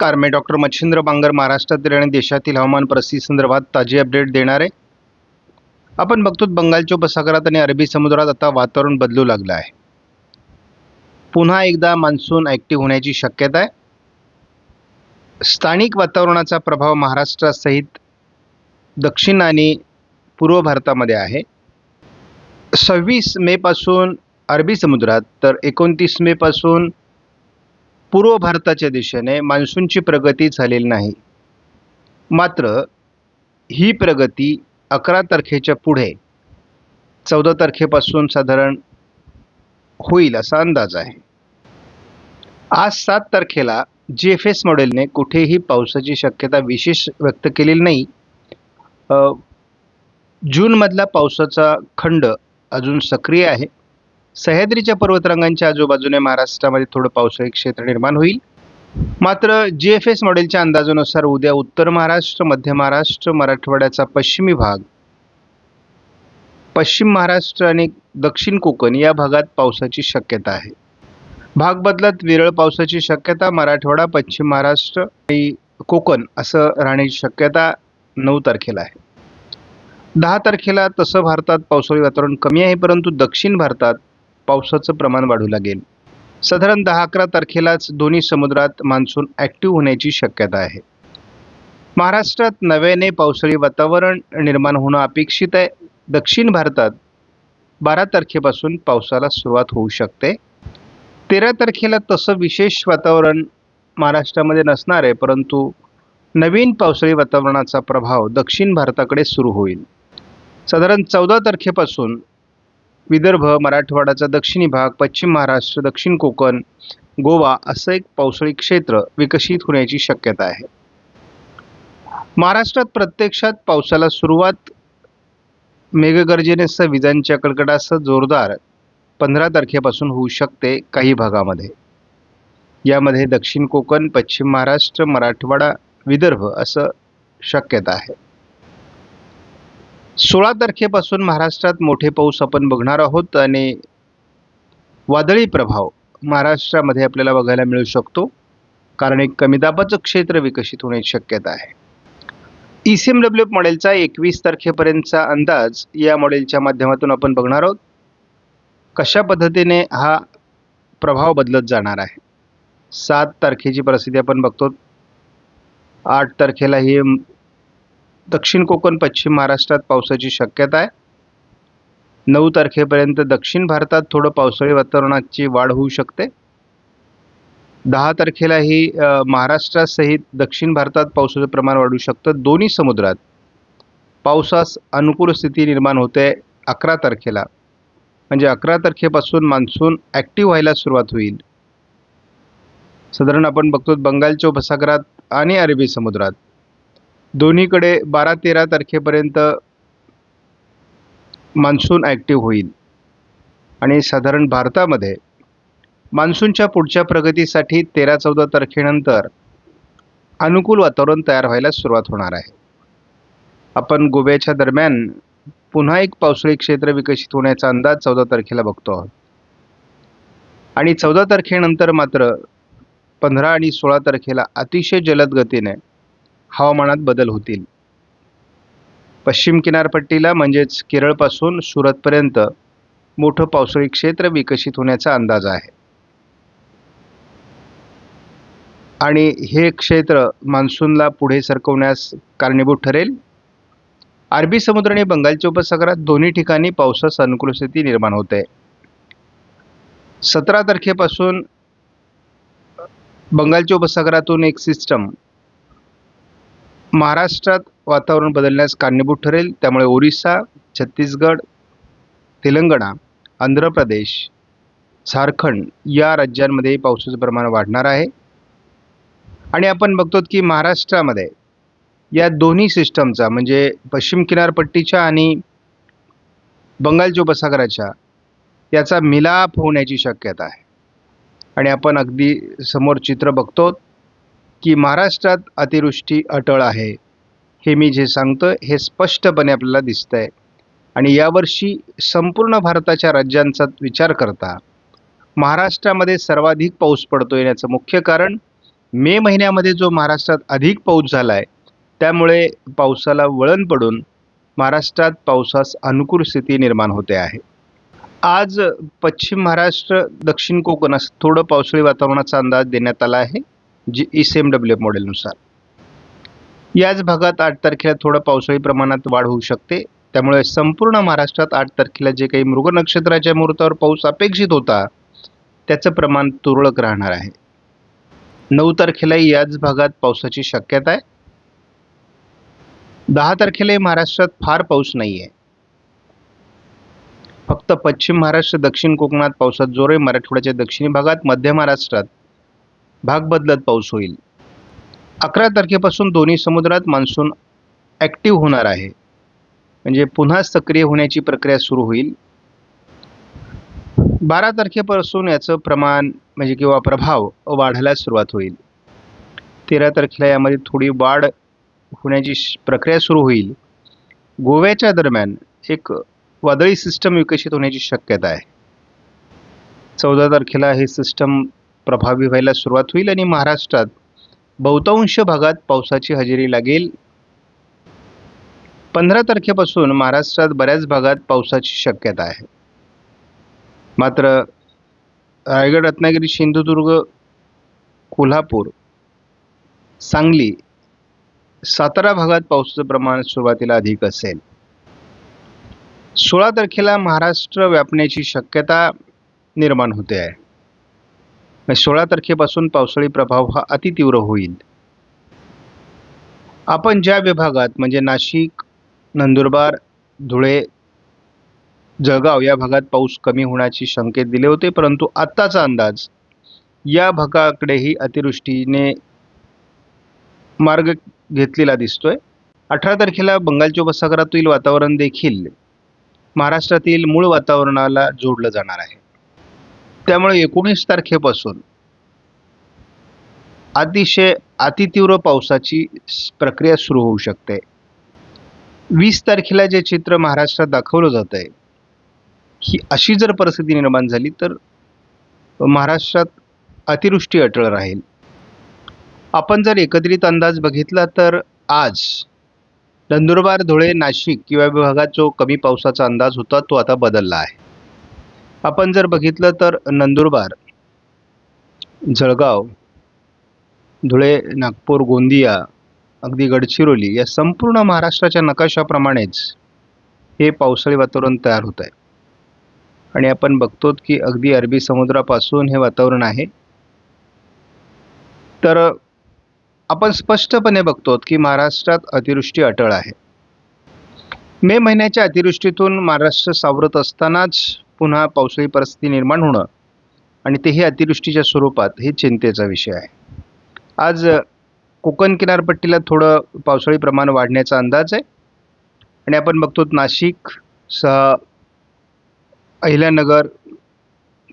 नमस्कार मी डॉक्टर मच्छिंद्र बांगर महाराष्ट्रातील आणि देशातील हवामान परिस्थिती संदर्भात अपडेट देणार. आहे आपण बघतो बंगालच्या उपसागरात आणि अरबी समुद्रात आता वातावरण बदलू लागलं आहे. पुन्हा एकदा मान्सून ॲक्टिव्ह होण्याची शक्यता आहे. स्थानिक वातावरणाचा प्रभाव महाराष्ट्रासहित दक्षिण आणि पूर्व भारतामध्ये आहे. सव्वीस मेपासून अरबी समुद्रात तर एकोणतीस मेपासून पूर्व भारताच्या दिशेने मान्सूनची प्रगती झालेली नाही. मात्र ही प्रगती अकरा तारखेच्या पुढे चौदा तारखेपासून साधारण होईल असा अंदाज आहे. आज सात तारखेला जी एफ एस मॉडेलने कुठेही पावसाची शक्यता विशेष व्यक्त केलेली नाही. जूनमधला पावसाचा खंड अजून सक्रिय आहे. सह्याद्रीच्या पर्वतरांगांच्या आजूबाजूने महाराष्ट्रामध्ये थोडं पावसाळी क्षेत्र निर्माण होईल. मात्र जी एफ एस मॉडेलच्या अंदाजानुसार उद्या उत्तर महाराष्ट्र मध्य महाराष्ट्र मराठवाड्याचा पश्चिमी भाग पश्चिम महाराष्ट्र आणि दक्षिण कोकण या भागात पावसाची शक्यता आहे. भाग बदलत विरळ पावसाची शक्यता मराठवाडा पश्चिम महाराष्ट्र आणि कोकण असं राहण्याची शक्यता नऊ तारखेला आहे. दहा तारखेला तसं भारतात पावसाळी वातावरण कमी आहे परंतु दक्षिण भारतात पावसाचं प्रमाण वाढू लागेल. साधारण दहा अकरा तारखेलाच दोन्ही समुद्रात मान्सून ॲक्टिव्ह होण्याची शक्यता आहे. महाराष्ट्रात नव्याने पावसाळी वातावरण निर्माण होणं अपेक्षित आहे. दक्षिण भारतात बारा तारखेपासून पावसाला सुरुवात होऊ शकते. तेरा तारखेला तसं विशेष वातावरण महाराष्ट्रामध्ये नसणार आहे परंतु नवीन पावसाळी वातावरणाचा प्रभाव दक्षिण भारताकडे सुरू होईल. साधारण चौदा तारखेपासून विदर्भ मराठवाड्याचा दक्षिणी भाग पश्चिम महाराष्ट्र दक्षिण कोकण गोवा असं एक पावसाळी क्षेत्र विकसित होण्याची शक्यता आहे. महाराष्ट्रात प्रत्यक्षात पावसाला सुरुवात मेघगर्जनेसह विजांच्या कडकडासह जोरदार पंधरा तारखेपासून होऊ शकते काही भागामध्ये. यामध्ये दक्षिण कोकण पश्चिम महाराष्ट्र मराठवाडा विदर्भ असं शक्यता आहे. सोळा तारखेपासून महाराष्ट्रात मोठे पाऊस आपण बघणार आहोत आणि वादळी प्रभाव महाराष्ट्रामध्ये आपल्याला बघायला मिळू शकतो. कारण एक कमी दाबाचं क्षेत्र विकसित होण्याची शक्यता आहे. ई सी एम डब्ल्यू मॉडेलचा एकवीस तारखेपर्यंतचा अंदाज या मॉडेलच्या माध्यमातून आपण बघणार आहोत. कशा पद्धतीने हा प्रभाव बदलत जाणार आहे? सात तारखेची परिस्थिती आपण बघतो. आठ तारखेला ही दक्षिण कोकण पश्चिम महाराष्ट्रात पावसाची शक्यता आहे. नऊ तारखेपर्यंत दक्षिण भारतात थोडं पावसाळी वातावरणाची वाढ होऊ शकते. दहा तारखेला ही महाराष्ट्रासहित दक्षिण भारतात पावसाचं प्रमाण वाढू शकतं. दोन्ही समुद्रात पावसास अनुकूल स्थिती निर्माण होते अकरा तारखेला. म्हणजे अकरा तारखेपासून मान्सून ॲक्टिव्ह व्हायला सुरुवात होईल. साधारण आपण बघतो बंगालच्या उपसागरात आणि अरबी समुद्रात. दोन्हीकडे बारा तेरा तारखेपर्यंत मान्सून ॲक्टिव्ह होईल. आणि साधारण भारतामध्ये मान्सूनच्या पुढच्या प्रगतीसाठी तेरा चौदा तारखेनंतर अनुकूल वातावरण तयार व्हायला सुरुवात होणार आहे. आपण गोव्याच्या दरम्यान पुन्हा एक पावसाळी क्षेत्र विकसित होण्याचा अंदाज चौदा तारखेला बघतो आहोत. आणि चौदा तारखेनंतर मात्र पंधरा आणि सोळा तारखेला अतिशय जलद गतीने हवामानात बदल होतील. पश्चिम किनारपट्टीला म्हणजेच केरळपासून सुरतपर्यंत मोठं पावसाळी क्षेत्र विकसित होण्याचा अंदाज आहे. आणि हे क्षेत्र मान्सूनला पुढे सरकवण्यास कारणीभूत ठरेल. अरबी समुद्र आणि बंगालच्या उपसागरात दोन्ही ठिकाणी पावसास अनुकूल स्थिती निर्माण होते. सतरा तारखेपासून बंगालच्या उपसागरातून एक सिस्टम महाराष्ट्रात वातावरण बदलण्यास कारणीभूत ठरेल. त्यामुळे ओरिसा छत्तीसगड तेलंगणा आंध्र प्रदेश झारखंड या राज्यांमध्ये पावसाचं प्रमाण वाढणार आहे. आणि आपण बघतो की महाराष्ट्रामध्ये या दोन्ही सिस्टमचा म्हणजे पश्चिम किनारपट्टीच्या आणि बंगालच्या उपसागराच्या याचा मिलाप होण्याची शक्यता आहे. आणि आपण अगदी समोर चित्र बघतो की महाराष्ट्रात अतिवृष्टी अटळ आहे. हे मी जे सांगतो हे स्पष्टपणे आपल्याला दिसतं आहे आणि यावर्षी संपूर्ण भारताच्या राज्यांचा विचार करता महाराष्ट्रामध्ये सर्वाधिक पाऊस पडतो येण्याचं मुख्य कारण मे महिन्यामध्ये जो महाराष्ट्रात अधिक पाऊस झाला आहे त्यामुळे पावसाला वळण पडून महाराष्ट्रात पावसास अनुकूल स्थिती निर्माण होते आहे. आज पश्चिम महाराष्ट्र दक्षिण कोकणास थोडं पावसाळी वातावरणाचा अंदाज देण्यात आला आहे. G E C M W मॉडेलनुसार याच भागात आठ तारखेला थोडं पावसाळी प्रमाणात वाढ होऊ शकते. त्यामुळे संपूर्ण महाराष्ट्रात आठ तारखेला जे काही मृग नक्षत्राच्या मुहूर्तावर पाऊस अपेक्षित होता त्याचं प्रमाण तुरळक राहणार आहे. नऊ तारखेलाही याच भागात पावसाची शक्यता आहे. दहा तारखेलाही महाराष्ट्रात फार पाऊस नाही आहे फक्त पश्चिम महाराष्ट्र दक्षिण कोकणात पावसात जोर आहे मराठवाड्याच्या दक्षिणी भागात मध्य महाराष्ट्रात भाग बदलत पाऊस होईल. अकरा तारखेपासून दोन्ही समुद्रात मान्सून ॲक्टिव्ह होणार आहे. म्हणजे पुन्हा सक्रिय होण्याची प्रक्रिया सुरू होईल. बारा तारखेपासून याचं प्रमाण म्हणजे किंवा प्रभाव वाढायला सुरुवात होईल. तेरा तारखेला यामध्ये थोडी वाढ होण्याची श- प्रक्रिया सुरू होईल. गोव्याच्या दरम्यान एक वादळी सिस्टम विकसित होण्याची शक्यता आहे. चौदा तारखेला हे सिस्टम प्रभावी व्हायला सुरुवात होईल आणि महाराष्ट्रात बहुतांश भागात पावसाची हजेरी लागेल. पंधरा तारखेपासून महाराष्ट्रात बऱ्याच भागात पावसाची शक्यता आहे. मात्र रायगड रत्नागिरी सिंधुदुर्ग कोल्हापूर सांगली सातारा भागात पावसाचं प्रमाण सुरुवातीला अधिक असेल. सोळा तारखेला महाराष्ट्र व्यापण्याची शक्यता निर्माण होते आहे. सोळा तारखेपासून पावसाळी प्रभाव हा अतितीव्र होईल. आपण ज्या विभागात म्हणजे नाशिक नंदुरबार धुळे जळगाव या भागात पाऊस कमी होण्याची संकेत दिले होते परंतु आत्ताचा अंदाज या भागाकडेही अतिवृष्टीने मार्ग घेतलेला दिसतोय. अठरा तारखेला बंगालच्या उपसागरातील वातावरण देखील महाराष्ट्रातील मूळ वातावरणाला जोडलं जाणार आहे. त्यामुळे एकोणीस तारखेपासून अतिशय अतितीव्र पावसाची प्रक्रिया सुरू होऊ शकते. वीस तारखेला जे चित्र महाराष्ट्रात दाखवलं जात आहे ही अशी जर परिस्थिती निर्माण झाली तर महाराष्ट्रात अतिवृष्टी अटळ राहील. आपण जर एकत्रित अंदाज बघितला तर आज नंदुरबार धुळे नाशिक किंवा विभागात जो कमी पावसाचा अंदाज होता तो आता बदलला आहे. आपण जर बघितलं तर नंदुरबार जळगाव धुळे नागपूर गोंदिया अगदी गडचिरोली या संपूर्ण महाराष्ट्राच्या नकाशाप्रमाणेच हे पावसाळी वातावरण तयार होत आहे. आणि आपण बघतो की अगदी अरबी समुद्रापासून हे वातावरण आहे. तर आपण स्पष्टपणे बघतो की महाराष्ट्रात अतिवृष्टी अटळ आहे. मे महिन्याच्या अतिवृष्टीतून महाराष्ट्र सावरत असतानाच पुन्हा पावसाळी परिस्थिती निर्माण होणं आणि तेही अतिवृष्टीच्या स्वरूपात हे चिंतेचा विषय आहे. आज कोकण किनारपट्टीला थोडं पावसाळी प्रमाण वाढण्याचा अंदाज आहे. आणि आपण बघतो नाशिक सह अहिल्यानगर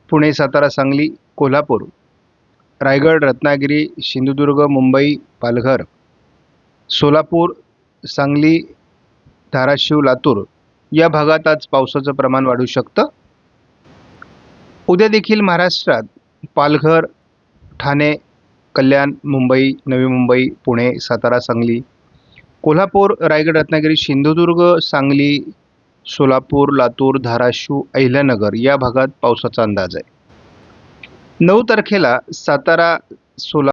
पुणे सातारा सांगली कोल्हापूर रायगड रत्नागिरी सिंधुदुर्ग मुंबई पालघर सोलापूर सांगली धाराशिव लातूर या भागात आज पावसाचं प्रमाण वाढू शकतं. उद्या देखील महाराष्ट्रात पालघर ठाणे कल्याण मुंबई नवी मुंबई पुणे सातारा सांगली कोल्हापूर रायगड रत्नागिरी सिंधुदुर्ग सांगली सोलापूर लातूर धाराशिव अहिल्यानगर या भागात पावसाचा अंदाज आहे. नऊ तारखेला सातारा सोला